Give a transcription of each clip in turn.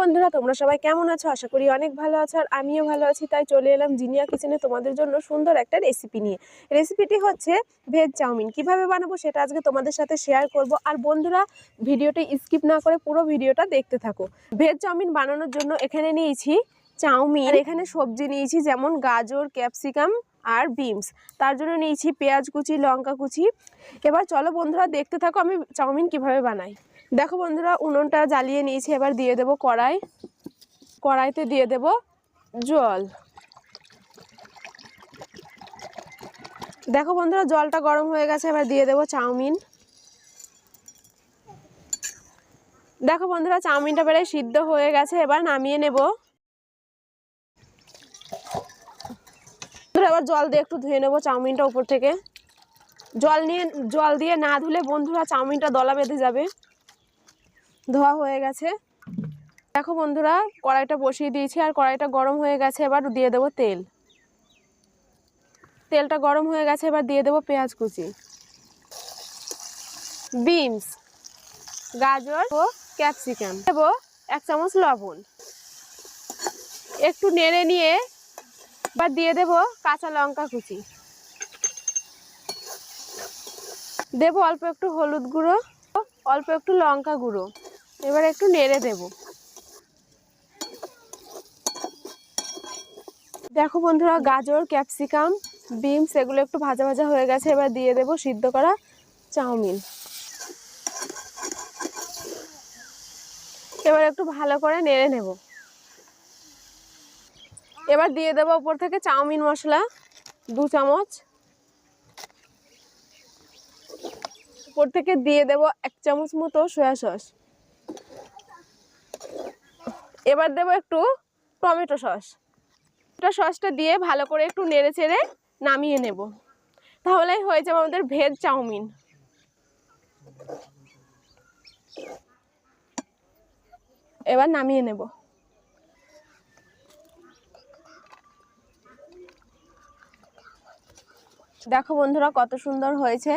বন্ধুরা, তোমরা সবাই কেমন আছো? আশা করি অনেক ভালো আছো আর আমিও ভালো আছি। তাই চলে এলাম জিনিয়া কিচেনে তোমাদের জন্য সুন্দর একটা রেসিপি নিয়ে। রেসিপিটি হচ্ছে ভেজ চাউমিন। কীভাবে বানাবো সেটা আজকে তোমাদের সাথে শেয়ার করব। আর বন্ধুরা, ভিডিওটা স্কিপ না করে পুরো ভিডিওটা দেখতে থাকো। ভেজ চাউমিন বানানোর জন্য এখানে নিয়েছি চাউমিন। এখানে সবজি নিয়েছি যেমন গাজর ক্যাপসিকাম আর বিমস তার জন্য নিয়েছি পেঁয়াজ কুচি, লঙ্কা কুচি। এবার চলো বন্ধুরা, দেখতে থাকো আমি চাউমিন কীভাবে বানাই। দেখো বন্ধুরা, উনুনটা জ্বালিয়ে নিয়েছি, এবার দিয়ে দেব কড়াই। কড়াইতে দিয়ে দেব জল। দেখো বন্ধুরা, জলটা গরম হয়ে গেছে, এবার দিয়ে দেব চাউমিন। দেখো বন্ধুরা, চাউমিনটা প্রায় সিদ্ধ হয়ে গেছে, এবার নামিয়ে নেব। বন্ধুরা এবার জল দিয়ে একটু ধুয়ে নেব চাউমিনটা উপর থেকে। জল নিয়ে, জল দিয়ে না ধুলে বন্ধুরা চাউমিনটা দলা বেঁধে যাবে। ধোয়া হয়ে গেছে। দেখো বন্ধুরা, কড়াইটা বসিয়ে দিয়েছি আর কড়াইটা গরম হয়ে গেছে, এবার দিয়ে দেবো তেল। তেলটা গরম হয়ে গেছে, এবার দিয়ে দেবো পেঁয়াজ কুচি। বিনস, গাজর ও ক্যাপসিকাম। দেবো এক চামচ লবণ। একটু নেড়ে নিয়ে এবার দিয়ে দেবো কাঁচা লঙ্কা কুচি। দেবো অল্প একটু হলুদ গুঁড়ো, অল্প একটু লঙ্কা গুঁড়ো। এবার একটু নেড়ে দেব। দেখো বন্ধুরা, গাজর, ক্যাপসিকাম, বিনস এগুলো একটু ভাজা ভাজা হয়ে গেছে, এবার দিয়ে দেব সিদ্ধ করা চাউমিন। এবার একটু ভালো করে নেড়ে নেব। এবার দিয়ে দেবো উপর থেকে চাউমিন মশলা, দু চামচ। উপর থেকে দিয়ে দেব এক চামচ মতো সয়া সস। এবার দেবো একটু টমেটো সস। টমেটো সসটা দিয়ে ভালো করে একটু নেড়ে চেড়ে নামিয়ে নেব। তাহলেই হয়ে যাবে আমাদের ভেজ চাউমিন। এবার নামিয়ে নেব। দেখো বন্ধুরা কত সুন্দর হয়েছে।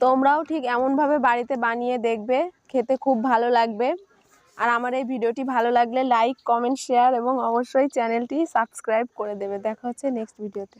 তোমরাও ঠিক এমনভাবে বাড়িতে বানিয়ে দেখবে, খেতে খুব ভালো লাগবে। আর আমার এই ভিডিওটি ভালো লাগলে লাইক কমেন্ট শেয়ার এবং অবশ্যই চ্যানেলটি সাবস্ক্রাইব করে দেবে। দেখা হচ্ছে নেক্সট ভিডিওতে